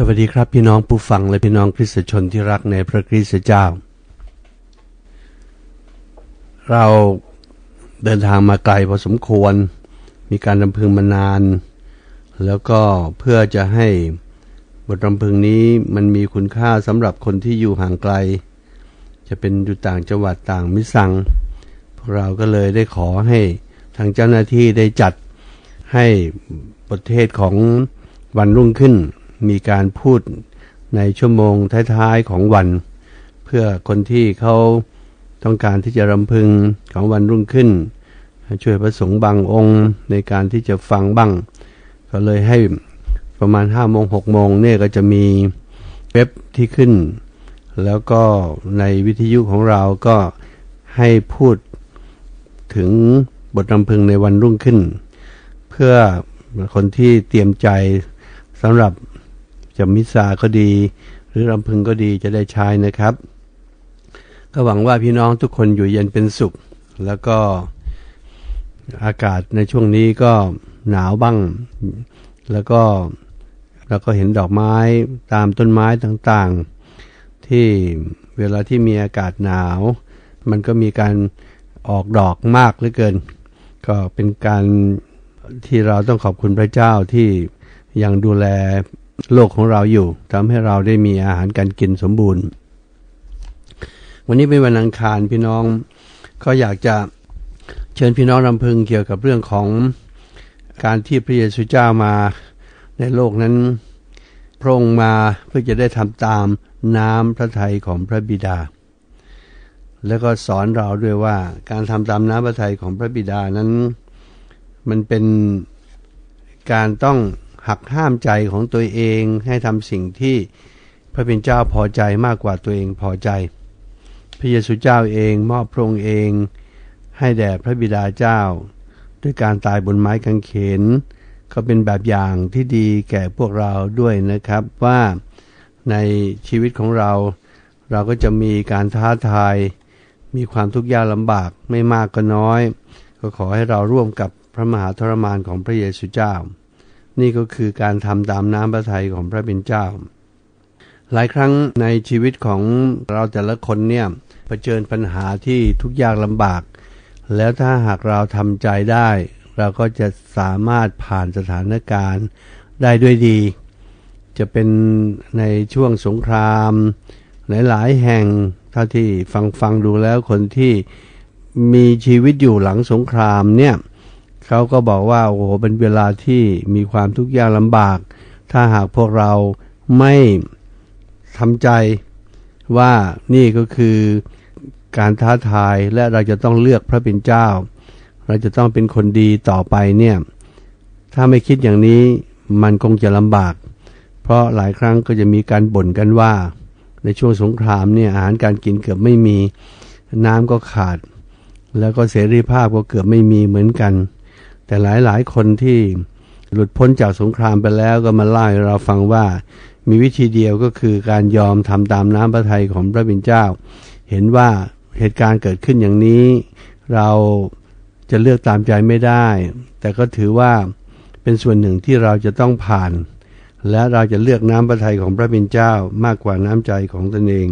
สวัสดีครับพี่น้องผู้ฟังและพี่น้องคริสตชนที่รักในพระคริสตเจ้า เราเดินทางมาไกลพอสมควร มีการรำพึงมานาน แล้วก็เพื่อจะให้บทรำพึงนี้มันมีคุณค่าสำหรับคนที่อยู่ห่างไกล จะเป็นอยู่ต่างจังหวัดต่างมิสัง พวกเราก็เลยได้ขอให้ทางเจ้าหน้าที่ได้จัดให้บทเทศของวันรุ่งขึ้น มีการพูดในชั่วโมงท้าย ๆ ของวัน เพื่อคนที่เขาต้องการที่จะรำพึงของวันรุ่งขึ้น ช่วยพระสงฆ์บางองค์ในการที่จะฟังบ้าง ก็เลยให้ประมาณ5โมง6โมงเนี่ยก็จะมีเว็บที่ขึ้น แล้วก็ในวิทยุของเราก็ให้พูดถึงบทรำพึงในวันรุ่งขึ้น เพื่อคนที่เตรียมใจสำหรับ จะมิสาก็ดี หรือรำพึงก็ดีจะได้ใช้นะครับ ก็หวังว่าพี่น้องทุกคนอยู่เย็นเป็นสุข แล้วก็อากาศในช่วงนี้ก็หนาวบ้าง แล้วก็เราก็เห็นดอกไม้ตามต้นไม้ต่างๆ ที่เวลาที่มีอากาศหนาว มันก็มีการออกดอกมากเหลือเกิน ก็เป็นการที่เราต้องขอบคุณพระเจ้าที่ยังดูแล โลกของเราอยู่ทำให้เราได้มีอาหารการกินสมบูรณ์ วันนี้เป็นวันอังคารพี่น้องก็อยากจะเชิญพี่น้องรำพึงเกี่ยวกับเรื่องของการที่พระเยซูเจ้ามาในโลกนั้นพระองค์มาเพื่อจะได้ทำตามน้ำพระทัยของพระบิดา แล้วก็สอนเราด้วยว่าการทำตามน้ำพระทัยของพระบิดานั้น มันเป็นการต้อง หักห้ามใจของตัวเองให้ทำสิ่งที่พระเป็นเจ้าพอใจมากกว่าตัวเองพอใจ พระเยซูเจ้าเองมอบพระองค์เอง ให้แด่พระบิดาเจ้า ด้วยการตายบนไม้กางเขนก็เป็นแบบอย่างที่ดีแก่พวกเราด้วยนะครับว่าในชีวิตของเรา เราก็จะมีการท้าทาย มีความทุกข์ยากลำบากไม่มากก็น้อย ก็ขอให้เราร่วมกับพระมหาทรมานของพระเยซูเจ้า นี่ก็คือการทำตามน้ำพระทัยของพระเป็นเจ้า หลายครั้งในชีวิตของเราแต่ละคนเนี่ยเผชิญปัญหาที่ทุกยากลำบาก แล้วถ้าหากเราทำใจได้ เราก็จะสามารถผ่านสถานการณ์ได้ด้วยดี จะเป็นในช่วงสงคราม หลายๆแห่งเท่าที่ฟังฟังดูแล้วคนที่มีชีวิตอยู่หลังสงครามเนี่ย เขาก็บอกว่าโอ้โหเป็นเวลาที่มีความทุกข์ยากลำบาก ถ้าหากพวกเราไม่ทำใจว่านี่ก็คือการท้าทายและเราจะต้องเลือกพระเป็นเจ้า เราจะต้องเป็นคนดีต่อไปเนี่ยถ้าไม่คิดอย่างนี้มันคงจะลำบาก เพราะหลายครั้งก็จะมีการบ่นกันว่า ในช่วงสงครามเนี่ยอาหารการกินเกือบไม่มี น้ำก็ขาด แล้วก็เสรีภาพก็เกือบไม่มีเหมือนกัน แต่หลายๆคนที่หลุดพ้นจากสงครามไปแล้วก็มาเล่าให้เราฟังว่า มีวิธีเดียวก็คือการยอมทำตามน้ำพระทัยของพระบิดาเจ้า เห็นว่าเหตุการณ์เกิดขึ้นอย่างนี้ เราจะเลือกตามใจไม่ได้ แต่ก็ถือว่าเป็นส่วนหนึ่งที่เราจะต้องผ่าน และเราจะเลือกน้ำพระทัยของพระบิดาเจ้ามากกว่าน้ำใจของตนเอง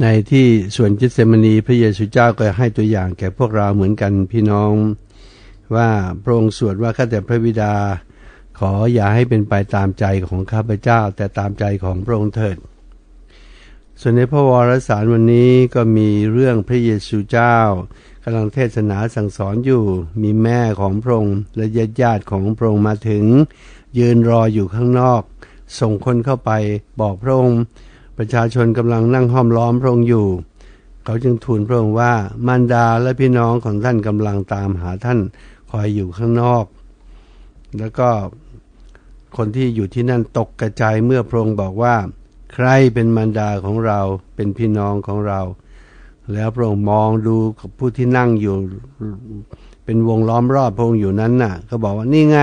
ในที่ส่วนจิตเซมนีพระเยซูเจ้าก็ให้ตัวอย่างแก่พวกเราเหมือนกันพี่น้อง ว่าพระองค์สวดว่าข้าแต่พระบิดา ขออย่าให้เป็นไปตามใจของข้าพเจ้า แต่ตามใจของพระองค์เถิด ส่วนในพระวรสารวันนี้ก็มีเรื่องพระเยซูเจ้ากำลังเทศนาสั่งสอนอยู่ มีแม่ของพระองค์และญาติญาติของพระองค์มาถึง ยืนรออยู่ข้างนอก ส่งคนเข้าไปบอกพระองค์ ประชาชนกำลังนั่งห้อมล้อมพระองค์อยู่ เขาจึงทูลพระองค์ว่ามารดาและพี่น้องของท่านกำลังตามหาท่าน คอยอยู่ข้างนอก แล้วก็คนที่อยู่ที่นั่นตกกระจายเมื่อพระองค์บอกว่า ใครเป็นมารดาของเราเป็นพี่น้องของเรา แล้วพระองค์มองดูผู้ที่นั่งอยู่เป็นวงล้อมรอบพระองค์อยู่นั้นน่ะ ก็บอกว่านี่ไง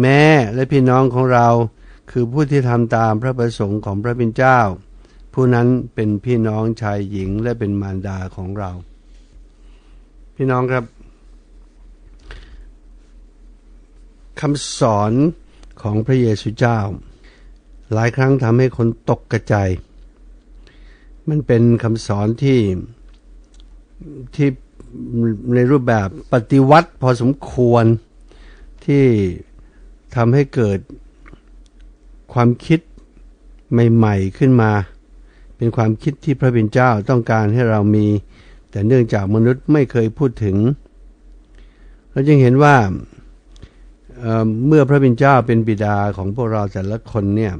แม่และพี่น้องของเรา คือผู้ที่ทำตามพระประสงค์ของพระเป็นเจ้า ผู้นั้นเป็นพี่น้องชายหญิงและเป็นมารดาของเรา พี่น้องครับ คำสอนของพระเยซูเจ้า หลายครั้งทำให้คนตกกระจายมันเป็นคำสอนที่ที่ในรูปแบบปฏิวัติพอสมควรที่ทำให้เกิดความคิดใหม่ๆขึ้นมา เป็นความคิดที่พระบิดาเจ้าต้องการให้เรามี แต่เนื่องจากมนุษย์ไม่เคยพูดถึง เราจึงเห็นว่า เมื่อพระบิดาเจ้าเป็นบิดาของพวกเราแต่ละคนเนี่ย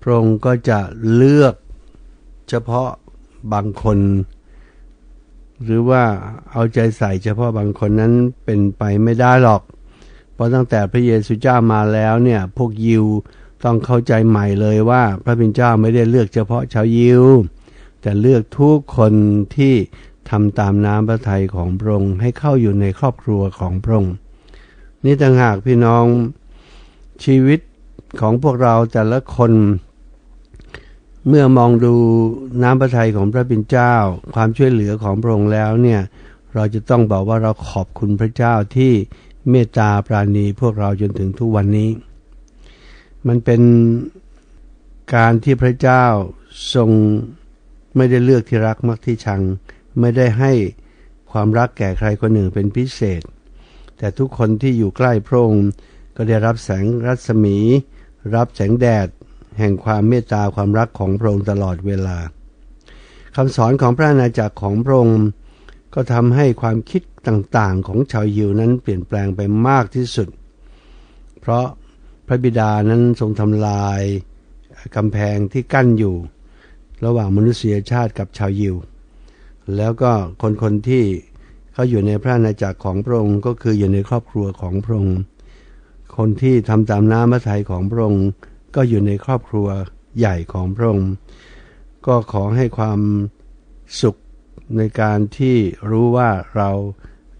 พระองค์ก็จะเลือกเฉพาะบางคน หรือว่าเอาใจใส่เฉพาะบางคนนั้นเป็นไปไม่ได้หรอก เพราะตั้งแต่พระเยซูเจ้ามาแล้วเนี่ยพวกยิวต้องเข้าใจใหม่เลยว่าพระบิดาเจ้าไม่ได้เลือกเฉพาะชาวยิว แต่เลือกทุกคนที่ทำตามน้ำพระทัยของพระองค์ให้เข้าอยู่ในครอบครัวของพระองค์ นี่ต่างหากพี่น้องชีวิตของพวกเราแต่ละคน เมื่อมองดูน้ำพระทัยของพระบิดาเจ้า ความช่วยเหลือของพระองค์แล้วเนี่ยเราจะต้องบอกว่าเราขอบคุณพระเจ้าที่เมตตาปราณีพวกเราจนถึงทุกวันนี้ มันเป็นการที่พระเจ้าทรงไม่ได้เลือกที่รักมักที่ชัง ไม่ได้ให้ความรักแก่ใครคนหนึ่งเป็นพิเศษ แต่ทุกคนที่อยู่ใกล้พระองค์ก็ได้รับแสงรัศมี รับแสงแดด แห่งความเมตตาความรักของพระองค์ตลอดเวลาคำสอนของพระอาณาจักรของพระองค์ก็ทำให้ความคิดต่างๆ ของชาวยิวนั้นเปลี่ยนแปลงไปมากที่สุด เพราะพระบิดานั้นทรงทำลายกำแพงที่กั้นอยู่ ระหว่างมนุษยชาติกับชาวยิว แล้วก็คนคนที่ เขาอยู่ในพระอาณาจักรของพระองค์ก็คืออยู่ในครอบครัวของพระองค์คนที่ทำตามน้ำพระทัยของพระองค์ก็อยู่ในครอบครัวใหญ่ของพระองค์ก็ขอให้ความสุขในการที่รู้ว่าเรา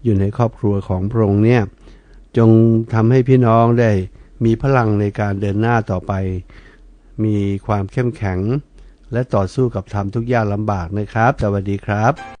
อยู่ในครอบครัวของพระองค์เนี่ยจงทำให้พี่น้องได้มีพลังในการเดินหน้าต่อไป มีความเข้มแข็ง และต่อสู้กับทำทุกยากลำบากนะครับ สวัสดีครับ